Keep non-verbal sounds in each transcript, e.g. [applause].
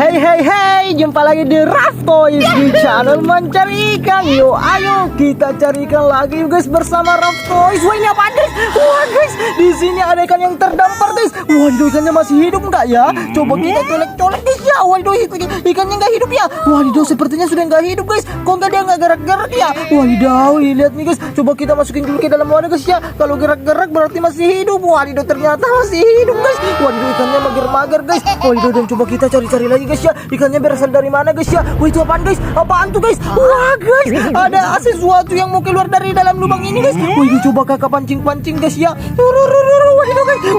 Hey hey hey, jumpa lagi di Raf Toys di channel mencari ikan. Yuk ayo kita cari ikan lagi guys bersama Raf Toys. Wah ini apa guys? Wah guys, di sini ada ikan yang terdampar guys. Waduh ikannya masih hidup nggak ya? Coba kita colek-colek guys ya. Waduh ikannya, ikannya nggak hidup ya. Waduh sepertinya sudah nggak hidup guys. Kok nggak dia nggak gerak-gerak ya? Waduh lihat nih guys. Coba kita masukin dulu ke dalam wadah guys ya. Kalau gerak-gerak berarti masih hidup. Waduh ternyata masih hidup guys. Waduh ikannya mager-mager guys. Waduh dan coba kita cari-cari lagi guys ya. Ikannya berasal dari mana guys ya? Wah itu apaan guys? Apaan tuh guys? Wah guys, ada sesuatu yang mau keluar dari dalam lubang ini guys. Waduh coba kakak pancing-pancing guys ya. Rurururu,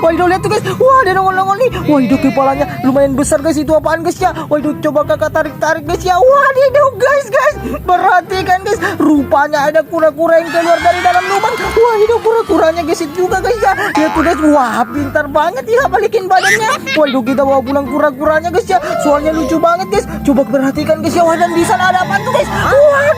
Waduh lihat tuh guys. Wah ada nongol-nongol nih. Waduh kepalanya lumayan besar guys. Itu apaan guys ya? Waduh coba kakak tarik-tarik guys ya. Waduh guys guys. Perhatikan guys. Rupanya ada kura-kura yang keluar dari dalam lubang. Wah itu kura-kuranya gesit juga guys ya. Lihat tuh guys. Wah pintar banget ya balikin badannya. Waduh kita bawa pulang kura-kuranya guys ya. Soalnya lucu banget guys. Coba perhatikan guys ya. Wah dan di sana ada apa tuh guys? Wah.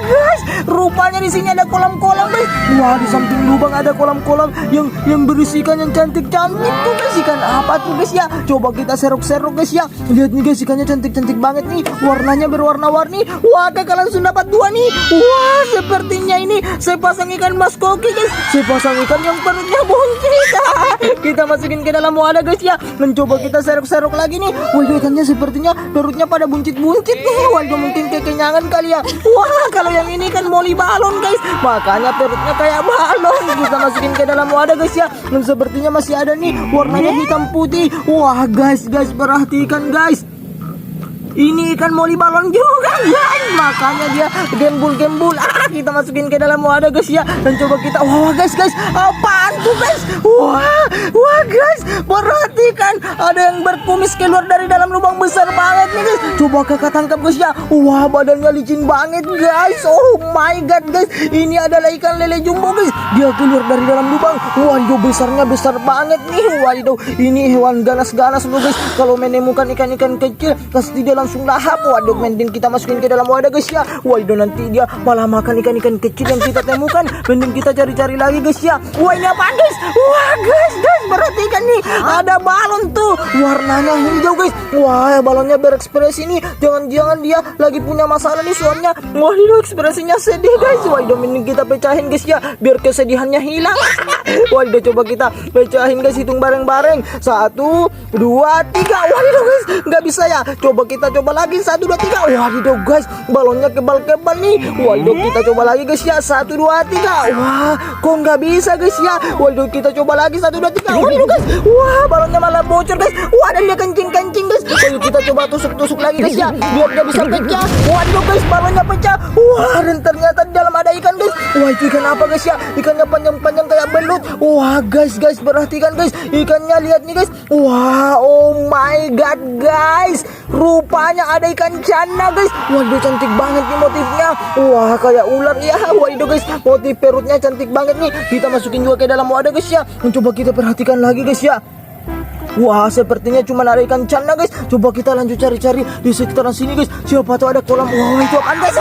Rupanya di sini ada kolam-kolam guys. Wah di samping lubang ada kolam-kolam yang yang berisikan yang cantik-cantik tuh guys. Ikan apa tuh guys ya? Coba kita serok-serok guys ya. Lihat nih guys ikannya cantik-cantik banget nih. Warnanya berwarna-warni. Wah kakak langsung dapat dua nih. Wah sepertinya saya pasang ikan mas koki guys. Saya pasang ikan yang perutnya buncit. kita masukin ke dalam wadah guys ya. Mencoba kita serok-serok lagi nih. Wah ikannya sepertinya perutnya pada buncit-buncit nih. Waduh mungkin kekenyangan kali ya. Wah kalau yang ini kan moli balon guys. Makanya perutnya kayak balon. Kita masukin ke dalam wadah guys ya. Dan sepertinya masih ada nih warnanya hitam putih. Wah guys guys perhatikan guys. Ini ikan moli balon juga guys. Makanya dia gembul-gembul. Ah, Kita masukin ke dalam wadah guys ya. Dan coba kita Wah guys guys. Apaan tuh guys? Wah Wah guys. Perhatikan Ada yang berkumis keluar dari dalam lubang besar banget nih guys. Coba kakak tangkap guys ya. Wah badannya licin banget guys. Oh my god guys. Ini adalah ikan lele jumbo guys. Dia keluar dari dalam lubang. Waduh besarnya besar banget nih. Waduh Ini hewan ganas-ganas loh guys. Kalau menemukan ikan-ikan kecil Pasti dia langsung lahap Waduh mending kita masukin ke dalam wadah guys ya. Waduh nanti dia malah makan ikan-ikan kecil yang kita temukan. Mending kita cari-cari lagi guys ya. Wah ini apaan guys? Wah guys guys perhatikan nih. Ada balon tuh. Warnanya hijau guys. Wah balonnya berekspresi nih. Jangan-jangan dia lagi punya masalah nih soalnya Wah ini ekspresinya sedih guys. Waduh mending kita pecahin guys ya Biar kesedihannya hilang. [laughs] Waduh coba kita pecahin guys hitung bareng-bareng. Satu Dua Tiga. Waduh guys nggak bisa ya. Coba kita coba lagi. Satu dua tiga. Waduh guys. Balonnya kebal-kebal nih. Waduh kita coba lagi guys ya. Satu dua tiga. Wah kok nggak bisa guys ya? Waduh kita coba lagi. Satu dua tiga. Waduh guys. Wah balonnya malah bocor guys. Wah dan dia kencing-kencing guys. Waduh kita coba tusuk-tusuk lagi guys ya. Biar dia bisa pecah. Waduh guys balonnya pecah. Wah dan ternyata di dalam ada ikan guys. Wah itu ikan apa guys ya? Ikannya panjang-panjang kayak belut. Wah guys guys perhatikan guys. Ikannya lihat nih guys. Wah oh my god guys Rupanya ada ikan cana guys Waduh cantik banget nih motifnya Wah kayak ular ya Waduh guys motif perutnya cantik banget nih Kita masukin juga ke dalam wadah guys ya Mencoba kita perhatikan lagi guys ya Wah, sepertinya cuma ada ikan cana guys. Coba kita lanjut cari-cari di sekitaran sini guys. Siapa tahu ada kolam. Wah, itu apaan guys?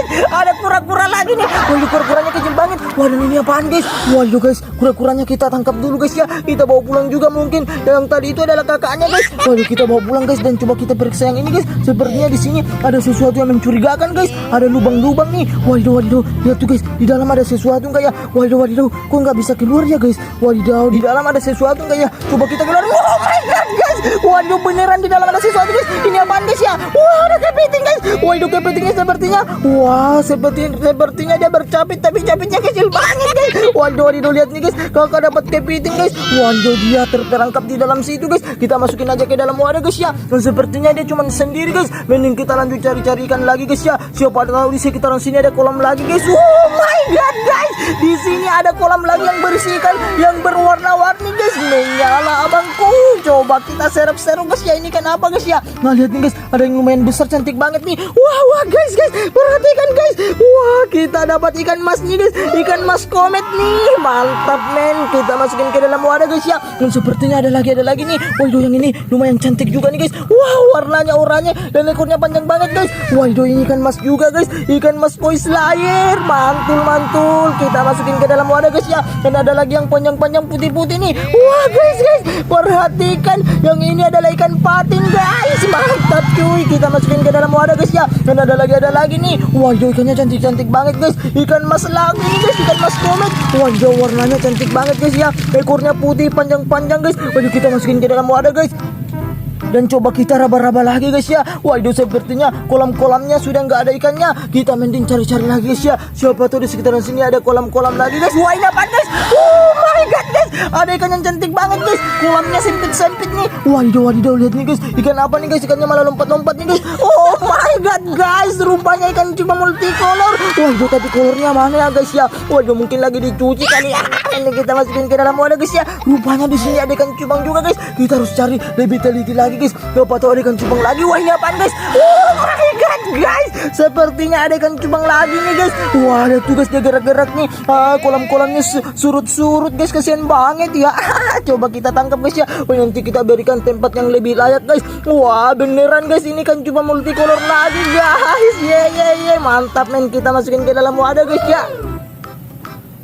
Guys. Ada kura-kura lagi nih. Waduh, kura-kuranya kecil banget. Waduh, ini apaan guys? Waduh, guys. Kura-kuranya kita tangkap dulu guys ya. Kita bawa pulang juga mungkin. Yang tadi itu adalah kakaknya guys. Waduh, kita bawa pulang guys dan coba kita periksa yang ini guys. Sepertinya di sini ada sesuatu yang mencurigakan guys. Ada lubang-lubang nih. Waduh, waduh. Lihat tuh guys. Di dalam ada sesuatu enggak ya? Waduh, waduh. Kok nggak bisa keluar ya guys? Waduh, di dalam ada sesuatu enggak ya? Coba kita keluar. Oh my god. Waduh, beneran di dalam ada sesuatu guys. Ini apaan guys ya? Wah, ada kepiting guys. Waduh, kepitingnya sepertinya. Wah, seperti sepertinya dia bercapit tapi capitnya kecil banget guys. Waduh, waduh lihat nih guys. Kakak dapat kepiting guys. Waduh, dia terperangkap di dalam situ guys. Kita masukin aja ke dalam wadah guys ya. Dan sepertinya dia cuma sendiri guys. Mending kita lanjut cari-cari ikan lagi guys ya. Siapa tahu di sekitaran sini ada kolam lagi guys. Oh my god guys. Di sini ada kolam lagi yang berisi ikan yang berwarna-warni guys. Menyala abangku. Coba kita serap-serap guys ya. Ini kan apa guys ya? Nah lihat nih guys. Ada yang lumayan besar cantik banget nih. Wah wah guys guys. Perhatikan guys. Wah kita dapat ikan mas nih guys. Ikan mas komet nih. Mantap men. Kita masukin ke dalam wadah guys ya. Dan sepertinya ada lagi ada lagi nih. Waduh yang ini lumayan cantik juga nih guys. Wah warnanya oranye dan ekornya panjang banget guys. Waduh ini ikan mas juga guys. Ikan mas koi slayer. Mantul mantul. Kita masukin ke dalam wadah guys ya. Dan ada lagi yang panjang-panjang putih-putih nih. Wah guys guys. Perhatikan yang ini adalah ikan patin guys. Mantap cuy. Kita masukin ke dalam wadah guys ya. Dan ada lagi ada lagi nih. Waduh ikannya cantik-cantik banget guys. Ikan mas lagi nih guys. Ikan mas komet. Waduh warnanya cantik banget guys ya. Ekornya putih panjang-panjang guys. Waduh kita masukin ke dalam wadah guys. Dan coba kita raba-raba lagi guys ya. Waduh sepertinya kolam-kolamnya sudah nggak ada ikannya. Kita mending cari-cari lagi guys ya. Siapa tahu di sekitaran sini ada kolam-kolam lagi guys. Wah ini apa guys? Oh my god Ada ikan yang cantik banget guys. Kolamnya sempit-sempit nih. Waduh waduh lihat nih guys. Ikan apa nih guys? Ikannya malah lompat-lompat nih guys. Oh my god guys. Rupanya ikan cuma multicolor. Waduh tapi kolornya mana ya guys ya? Waduh mungkin lagi dicuci kali ya. Ini kita masukin ke dalam wadah guys ya. Rupanya di sini ada ikan cupang juga guys. Kita harus cari lebih teliti lagi guys. Siapa tahu ada ikan cupang lagi? Wah ini apaan guys? Oh guys Sepertinya ada ikan cupang lagi nih guys. Wah ada tuh guys dia gerak-gerak nih. Ah, Kolam-kolamnya su- surut-surut guys. Kasihan banget ya. [laughs] Coba kita tangkap guys ya. Oh, Nanti kita berikan tempat yang lebih layak guys. Wah beneran guys. Ini kan cuma multicolor lagi guys. Ye ye ye Mantap men. Kita masukin ke dalam wadah guys ya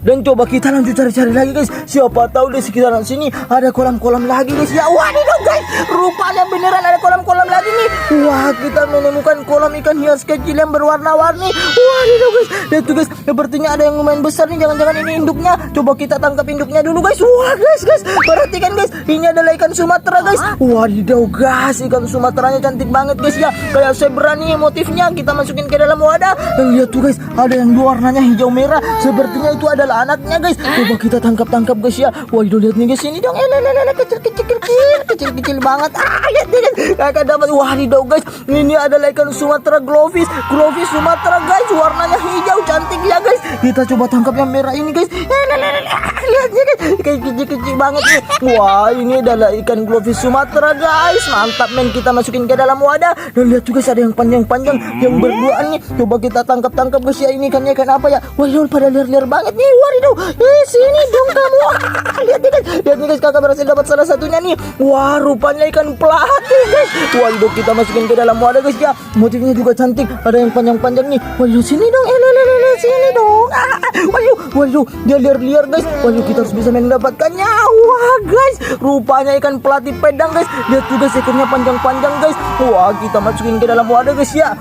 dan coba kita lanjut cari-cari lagi guys. Siapa tahu di sekitaran sini ada kolam-kolam lagi guys. Ya wadidaw guys. Rupanya beneran ada kolam-kolam lagi nih. Wah kita menemukan kolam ikan hias kecil yang berwarna-warni. Wadidaw guys. Lihat tuh guys Sepertinya ada yang lumayan besar nih. Jangan-jangan ini induknya. Coba kita tangkap induknya dulu guys. Wah guys guys. Perhatikan guys. Ini adalah ikan Sumatera guys. Wadidaw guys. Ikan Sumateranya cantik banget guys. Ya Kayak zebra nih motifnya. Kita masukin ke dalam wadah. Lihat tuh guys Ada yang warnanya hijau merah. Sepertinya itu anaknya guys. Coba kita tangkap-tangkap guys ya. Waduh lihat nih guys Ini dong. Elelelele kecil-kecil kecil Kecil-kecil banget. Ah lihat nih guys Kakak dapat. Wadidaw guys. Ini adalah ikan Sumatera Glowfish Glowfish Sumatera guys. Warnanya hijau cantik ya guys. Kita coba tangkap yang merah ini guys. Elelelele Ah, Lihat nih guys. Kayak kecil-kecil banget nih. Wah ini adalah ikan Glowfish Sumatera guys. Mantap men. Kita masukin ke dalam wadah. Dan lihat juga ada yang panjang-panjang Yang berduaan nih. Coba kita tangkap-tangkap guys ya. Ini ikannya ikan apa ya? Waduh pada liar-liar banget nih Waduh Eh sini dong kamu. Wah, Lihat nih guys. Lihat nih guys. Kakak berhasil dapat salah satunya nih. Wah rupanya ikan pelatih guys. Waduh kita masukin ke dalam. Wadah guys ya. Motifnya juga cantik. Ada yang panjang-panjang nih. Waduh sini dong. Eh lele sini dong. Ah, Waduh Waduh. Dia liar-liar guys. Waduh kita harus bisa mendapatkannya. Wah guys. Rupanya ikan pelatih pedang guys. Lihat tuh guys ekornya panjang-panjang guys. Wah kita masukin ke dalam. Wadah guys ya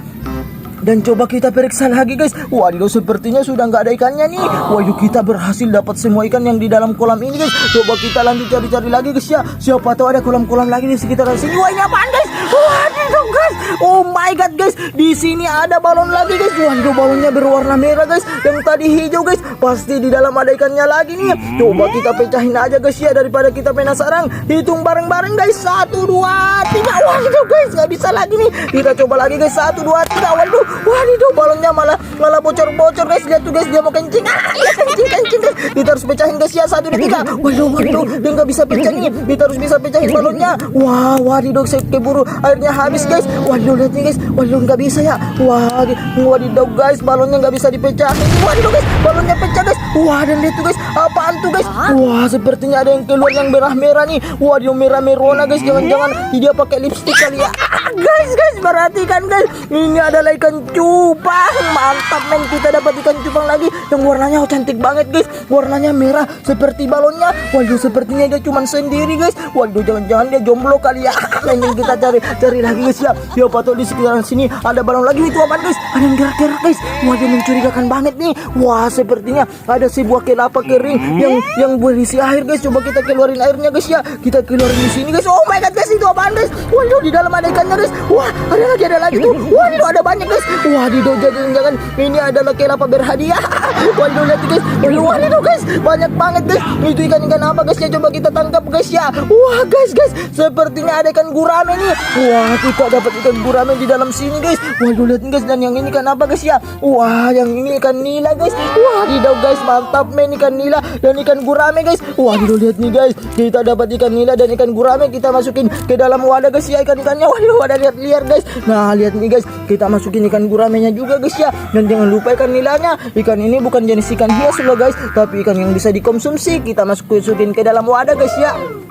dan coba kita periksa lagi guys. Waduh sepertinya sudah nggak ada ikannya nih. Waduh kita berhasil dapat semua ikan yang di dalam kolam ini guys. Coba kita lanjut cari-cari lagi guys ya. Siapa tahu ada kolam-kolam lagi di sekitaran sini. Wah ini apaan guys? Waduh guys. Oh my god guys. Di sini ada balon lagi guys. Waduh balonnya berwarna merah guys. Yang tadi hijau guys. Pasti di dalam ada ikannya lagi nih. Coba kita pecahin aja guys ya Daripada kita penasaran. Hitung bareng-bareng guys. Satu, dua, tiga. Waduh guys. Nggak bisa lagi nih. Kita coba lagi guys. Satu, dua, tiga. Waduh Waduh balonnya malah malah bocor-bocor guys. Lihat tuh guys dia mau kencing. Ah ya kencing kencing guys. Kita harus pecahin guys. Ya Satu, dua, tiga Waduh waduh. Dia nggak bisa pecah nih Kita harus bisa pecahin balonnya. Wah waduh saya keburu airnya habis guys. Waduh lihat nih guys. Waduh nggak bisa ya. Wah waduh guys. Balonnya nggak bisa dipecahin. Waduh guys. Balonnya pecah Wah dan lihat tuh guys. Apaan tuh guys? Wah sepertinya ada yang keluar yang merah-merah nih. Waduh merah-merona guys. Jangan-jangan dia pakai lipstick kali ya. Ah, Guys guys. Perhatikan guys. Ini adalah ikan cupang. Mantap men. Kita dapat ikan cupang lagi Yang warnanya oh, cantik banget guys. Warnanya merah seperti balonnya. Waduh sepertinya dia cuma sendiri guys. Waduh jangan-jangan dia jomblo kali ya. Mending kita cari cari lagi guys ya. Siapa tahu di sekitaran sini. Ada balon lagi. Itu apaan guys. Ada yang gerak-gerak guys. Waduh mencurigakan banget nih. Wah sepertinya ada sebuah kelapa kering? Yang yang berisi air guys. Coba kita keluarin airnya guys ya. Kita keluarin di sini guys. Oh my god guys itu apaan guys? Waduh di dalam ada ikannya guys. Wah ada lagi ada lagi tuh. Waduh ada banyak guys. Waduh jangan-jangan ini adalah kelapa berhadiah. [laughs] Waduh lihat guys. Waduh waduh guys. Banyak banget guys. Itu ikan-ikan apa guys? Ya Coba kita tangkap guys ya. Wah guys guys. Sepertinya ada ikan gurame nih. Wah kita dapat ikan gurame di dalam sini guys. Waduh lihat guys. Dan yang ini ikan apa guys ya? Wah yang ini ikan nila guys. Wadidaw guys Mantap men ikan nila Dan ikan gurame guys. Waduh lihat nih guys. Kita dapat ikan nila dan ikan gurame. Kita masukin ke dalam wadah guys ya Ikan-ikannya. [laughs] Waduh ada liar-liar guys. Nah lihat nih guys. Kita masukin ikan guramenya juga guys ya. Dan jangan lupa ikan nilanya. Ikan ini bukan jenis ikan hias loh guys. Tapi ikan yang bisa dikonsumsi Kita masuk masukin ke dalam wadah guys ya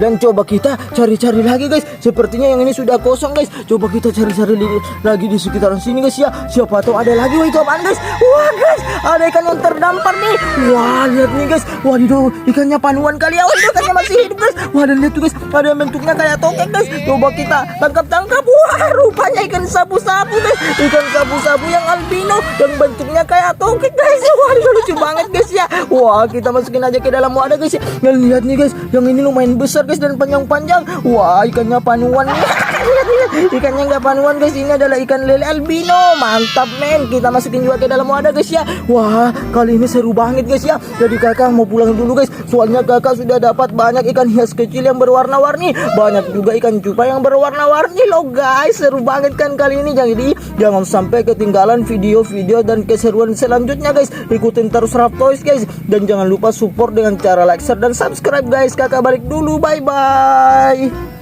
Dan coba kita cari-cari lagi guys. Sepertinya yang ini sudah kosong guys. Coba kita cari-cari lagi di sekitaran sini guys ya. Siapa tahu ada lagi wah itu apaan guys? Wah guys, ada ikan yang terdampar nih. Wah lihat nih guys. Waduh, ikannya panuan kali ya. Waduh, ikannya masih hidup guys. Wah dan lihat tuh guys, ada yang bentuknya kayak tokek guys. Coba kita tangkap-tangkap. Wah, rupanya ikan sabu-sabu guys. Ikan sabu-sabu yang albino yang bentuknya kayak tokek guys. Waduh, lucu banget guys ya. Wah, kita masukin aja ke dalam wadah guys. ya. Dan lihat nih guys, yang ini lumayan besar guys dan panjang-panjang. Wah, ikannya panuan. [laughs] Ikannya nggak panuan guys. Ini adalah ikan lele albino. Mantap men. Kita masukin juga ke dalam wadah guys ya. Wah, kali ini seru banget guys ya. Jadi kakak mau pulang dulu guys. Soalnya kakak sudah dapat banyak ikan hias kecil yang berwarna-warni. Banyak juga ikan cupa yang berwarna-warni loh guys. Seru banget kan kali ini. Jadi jangan sampai ketinggalan video-video dan keseruan selanjutnya guys. Ikutin terus Rap Toys guys. Dan jangan lupa support dengan cara like, share, dan subscribe guys. Kakak balik dulu. Bye-bye.